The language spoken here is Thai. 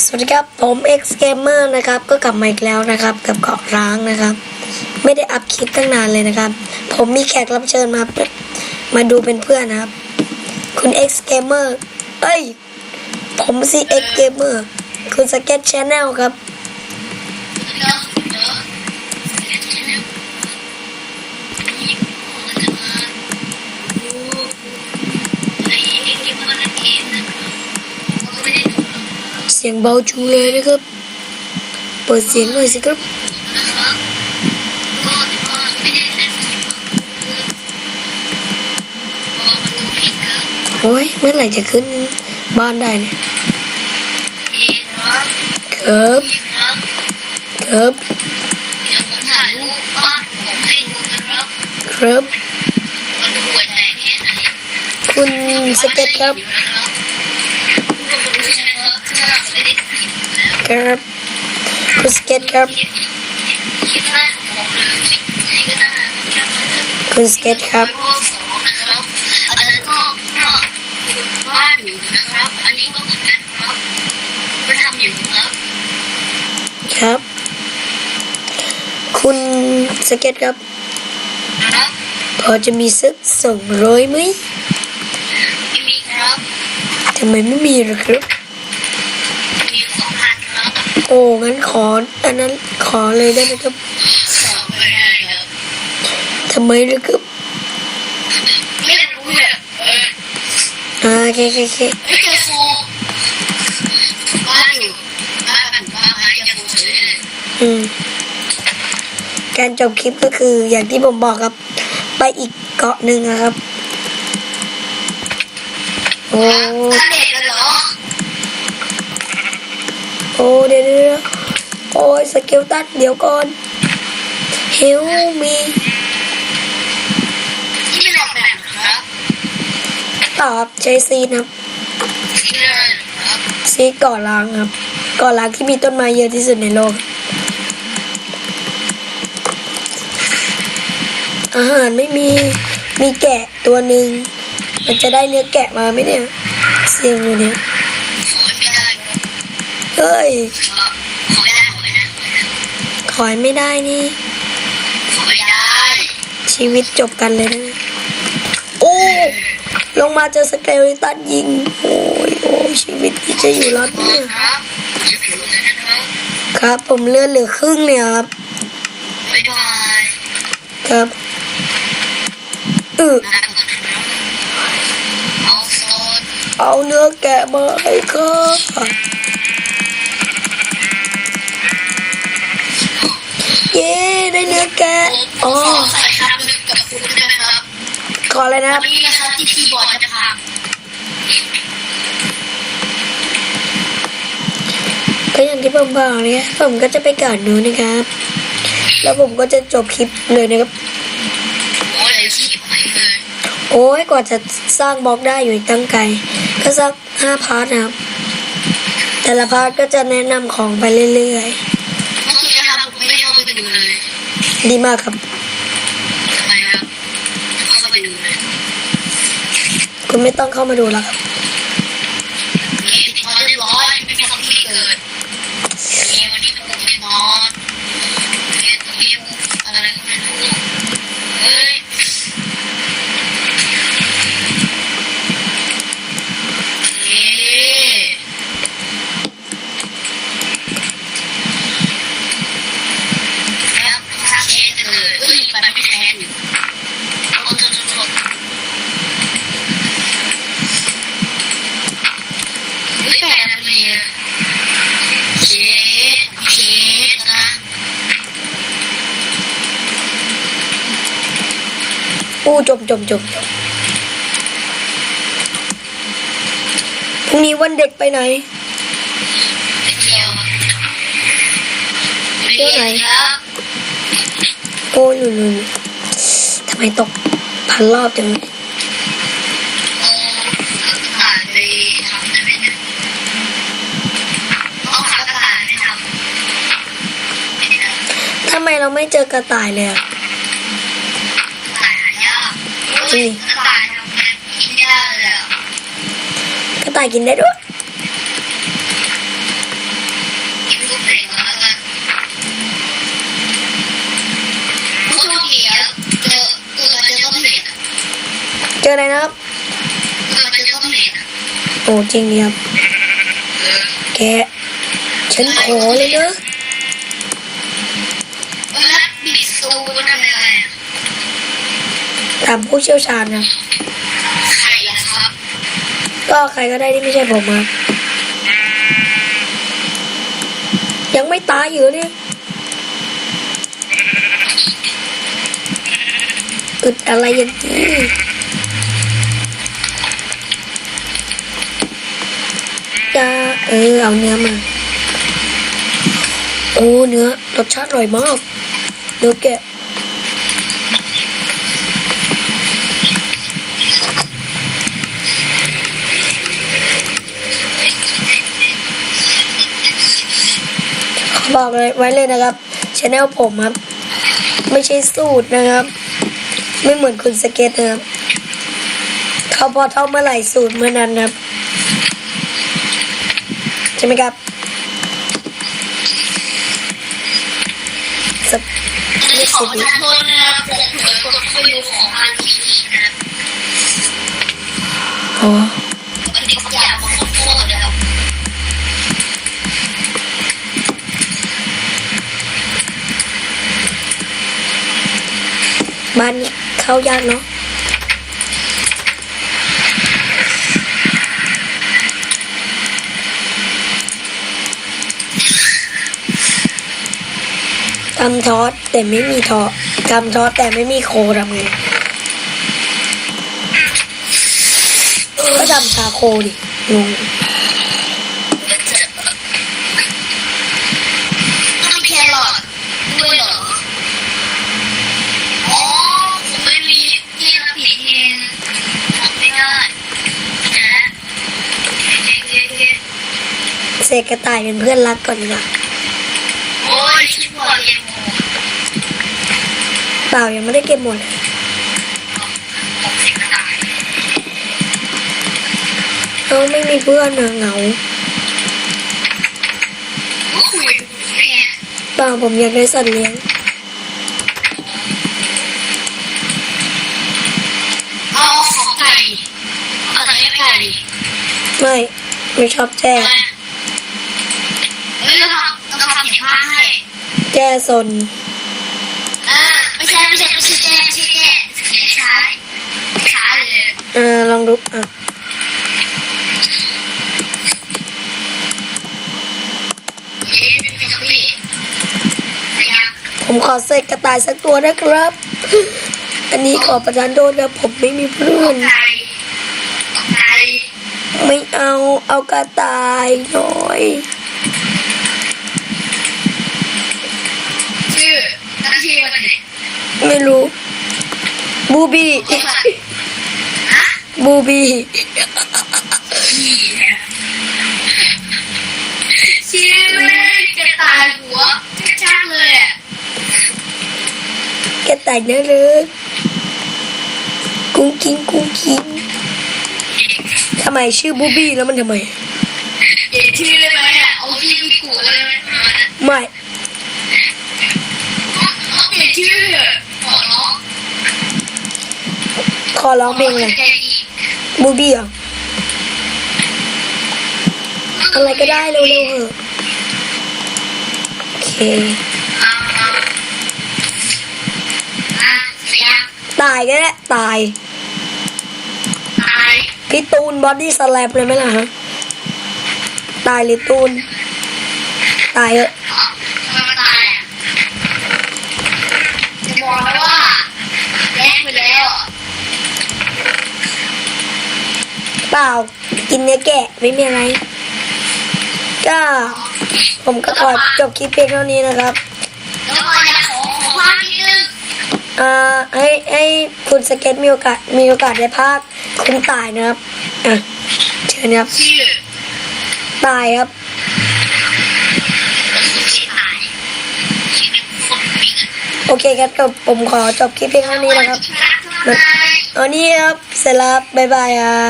สวัสดีครับ ผม X Gamer นะครับ ก็กลับมาอีกแล้วนะครับ กับเกาะร้างนะครับ ไม่ได้อัพคลิปตั้งนานเลยนะครับ ผมมีแขกรับเชิญมามาดูเป็นเพื่อนนะครับ คุณ X Gamer เอ้ย ผมซี X Gamer คุณสเก็ตช n แนลครับ เสี ยงเบาจุงเลยนะครับ เปิดเสียงหน่อยสิครับโอ้ยเมื่อไหร่จะขึ้นบ้านได้เนี่ยครับครับครับ คุณสเก็ตครับ ครับคุณสเก็ตครับคุณสเก็ตครับอันนั้นก็ก็วาดอยู่นะครับอันนี้ก็เหมือนกันครับก็ทำอยู่ครับครับ คุณสเก็ตครับครับ พอจะมีสักสองร้อยไหมไม่มีครับทำไมไม่มีล่ะครับ มีสองพันครับ โอ้งั้นขออันนั้นขอเลยได้ไหมครับสองไม่ได้ครับทำไมล่ะครับไม่รู้เนี่ยเอออ่าโอเคโอเคโอเคไม่เจอโฟบ้านอยู่บ้านบ้านบ้านบ้านจะโฟเฉยเลยอืมการจบคลิปก็คืออย่างที่ผมบอกครับ ไปอีกเกาะหนึ่งอะครับ โอ้ถ้าเด็กเลยเหรอ โอ้เดี๋ยวเดี๋ยวโอ้ยสเกลตันเดี๋ยวก่อนเฮลมีที่ไม่หลอกแบบครับตอบใช้ซีนะครับซีกาะล้างครับกาะล้างที่มีต้นไม้เยอะที่สุดในโลก อาหารไม่มีมีแกะตัวหนึ่งมันจะได้เนื้อแกะมาไหมเนี่ย เสียงอยู่เนี่ย ขอขอไม่ได้ขอไม่ได้ขอยไม่ได้นี่ขอไม่ได้ชีวิตจบกันเลยนะโอ้ลงมาเจอสเกลิตันยิง โอ้ยโอ้ยชีวิตที่จะอยู่รอดเนี่ยครับจะผิวเลยนะครับครับผมเลือดเหลือครึ่งเนี่ยครับบ๊ายบายครับเออลาก่อนนะครับเอาโซนเอาเนื้อแกะมาให้ข้า เย้ได้เนื้อแกะผมอ๋อขอใส่คำหนึ่งกับคุณได้ไหมครับขอเลยนะควัรันบ นี้นะครับที่คีย์บอร์ดมันจะพังก็อย่างที่ผมบอกเนี่ยผมก็จะไปก่อนนู้นนะครับ แล้วผมก็จะจบคลิปเลยนะครับ โอ้ยเลยขี้หายเลยโอ้ยกว่าจะสร้างบล็อกได้อยู่อีกตั้งไกล ก็สักห้าพาร์ทนะครับ แต่ละพาร์ทก็จะแนะนำของไปเรื่อยเดีมากครับทำไมครับเข้าไปดูเลยคุณไม่ต้องเข้ามาดูแล้วครับ นี่พอเรียบร้อยไม่มีคนที่เกิดมีวันนี้ผมไปนอนเห็นวิวอะไรก็ไม่รู้เฮ้ยเอ๊ะ แล้วถ้าแค้นเออเอ้ยมันไม่แค้นอยู่โอ้โทษโทษโทษเฮ้ยแปลกเลยอะเช็ดเช็ดนะ อู้จบจบจบจบพรุ่งนี้วันเด็กไปไหนไปเที่ยวไปเที่ยวไหนครับโอ้ยหนูหนูทำไมตกพันรอบจังเลยโอ้ขับกระต่ายไปทำได้ไหมเนี่ยเอาขับกระต่ายไปทำไม่ได้ทำไมเราไม่เจอกระต่ายเลยอะ จีกระต่ายกินได้ด้วยเจออะไรนะครับโอ้จริงดิครับแกฉันขอเลยเนอะามผู้เชี่ยวชาญนะใครล่ะครับก็ใครก็ได้ที่ไม่ใช่ผมครับยังไม่ตายอยู่เนี่ยอึดอะไรอย่างนี้จะเออเอาเนื้อมาโอ้เนื้อรสชาติอร่อยมากเนื้อแกะ อบอกเลยไว้เลยนะครับชแนลผมครับ ไม่ใช่สูตรนะครับ ไม่เหมือนคุณสเก็ตนะครับเขาพอเท่าเมื่อไหร่สูตรเมื่อนั้นนะครับใช่ไหมครับสักอันไม่นี้ขอสิบประทานโทษนะครับผมเผลอกดเข้าไปดูของทางทีวีนะครับอ๋ บ้านนี้เข้ายากเนาะทำทอสแต่ไม่มีทอทำทอสแต่ไม่มีโคทำไงก็ทำชาโคดิงงต้อง เสกกระต่ายเป็นเพื่อนรักก่อนดีกว่าโอ้ยชิบหายเลยโมเปล่ายังไม่ได้เก็บหมดเลยผมเสียกระต่ายเราไม่มีเพื่อนนะเหงาโอ้คุยดูได้ไงเปล่าผมอยากได้สัตว์เลี้ยงเอาของไก่เอาแต่ไม่ไก่ดิไม่ ไม่ชอบแจ้เฮ้ยเราทำเราทำอย่างผ้าให้แจ้ซนเออไม่ใช่ไม่ใช่ไม่ใช่แจ้ไม่ใช่แจ้ไม่ใช่ไม่ใช่เลยเออลองดูอะเอ๊ะเป็นกระบี่แต่ยังผมขอเสกกระต่ายสักตัวนะครับ อันนี้ขอประทานโทษนะผมไม่มีเพื่อนไก่ไก่ไม่เอาเอากระต่ายหน่อย ชื่อตั้งชื่อมันเลย ไม่รู้ บูบี้ฮะบูบี้ขี่เนี่ยชื่อจะตายหัวชัดๆเลยอะกระต่ายน่ารักกุ้งกิ้งกุ้งกิ้งทำไมชื่อบูบี้แล้วมันทำไมเปลี่ยนชื่อได้ไหมอะเอาชื่อไปกูเลยไหม ไม่ เอาเปลี่ยนชื่อเถอะขอร้อง ขอร้องเพลงเลยบูบี้เหรอะไรก็ได้เร็วๆเถอะโอเคเอาเอาอะเสียตายก็ได้ตาย พี่ตูนบอดี้สแลปเลยไหมล่ะฮะ ตายหรือตูน ตายเถอะ อ๋อทำไมมันตายอะจะบอกแล้วว่าแลกไปแล้วอะ เป ล่า กินเนื้อแกะไม่มีอะไร ก็ ผมก็ขอจบคลิปเพียงเท่านี้นะครับแล้วก็อยากขอขอภาพนิดนึงอ่าให้ให้คุณสเก็ตมีโอกาสมีโอกาสได้ภาคคุณตายนะครับอะเชิญนะครับตายครับชื่อเคนมีเงินโอเคครับก็ผมขอจบคลิปเพียงเท่านี้นะครับรักเท่าเนี้ครับเสร็จแล้วบบ๊ายบายอะ